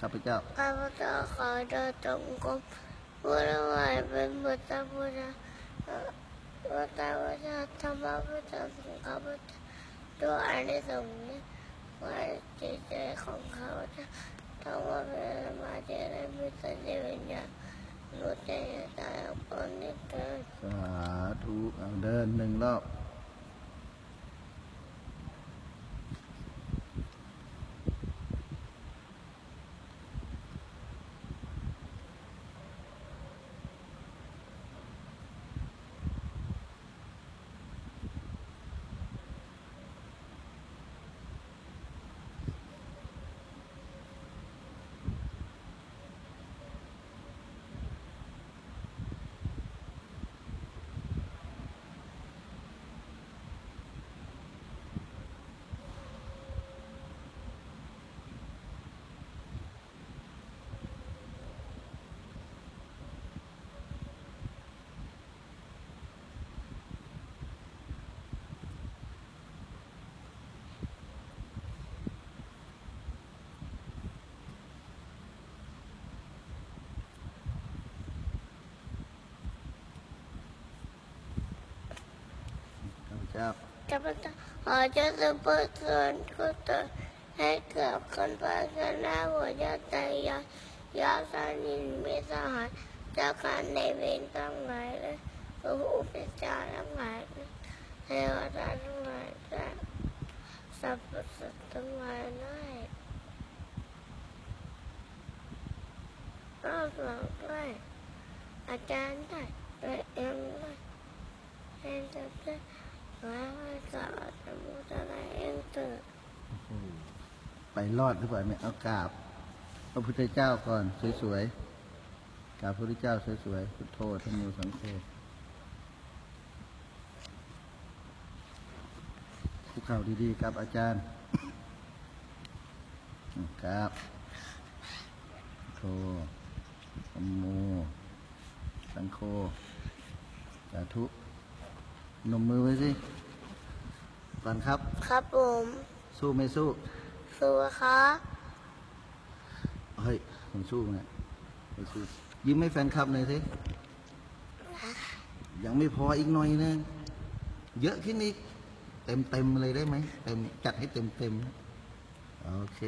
ข้าพเจ้าข้าพเจ้าขอเดินจงกรมผู้ละหมายเป็นบุตรพุทธบุตรพุทธธรรมพุทธสังฆพุทธตัวอานิสงส์นี้ไว้จิตใจของเขาจะต้องมาเป็นสมาธิและมีสติปัญญารู้ใจตายคนนี้เกิดสาธุเดินหนึ่งรอบ ข้าพเจ้าข้าพเจ้าขอเจ้าสุภาส่วนกุศลให้เกิดคนพาชนะหัวใจยายาสานินมิสหายจากการในเวรทั้งหลายเลยพระอุปจาทั้งหลายเลยเทวดาทั้งหลายและสรรพสัตว์ทั้งหลายได้รอบหลังด้วยอาจารย์ได้และเอ็มด้วยให้จะได้แล้วให้กลับมาสมุทรอะไรเองเถิดไปรอดหรือเปล่าเนี่ยเอากราบพระพุทธเจ้าก่อนสวยๆกราบพระพุทธเจ้าสวยๆพุทโธธรรมโมสังโฆคุกเข่าดีๆครับอาจารย์ครับโธธรรมโมสังโฆสาธุ นมมือไว้สิก่อนครับ ครับผมสู้ไม่สู้ สู้ครับเฮ้ยผมสู้ไงไม่สู้ยิ้มให้แฟนคลับหน่อยสิยังไม่พออีกหน่อยนึงเยอะขึ้นอีก เต็มเต็มๆเลยได้ไหมเต็มจัดให้เต็มเต็มๆโอเค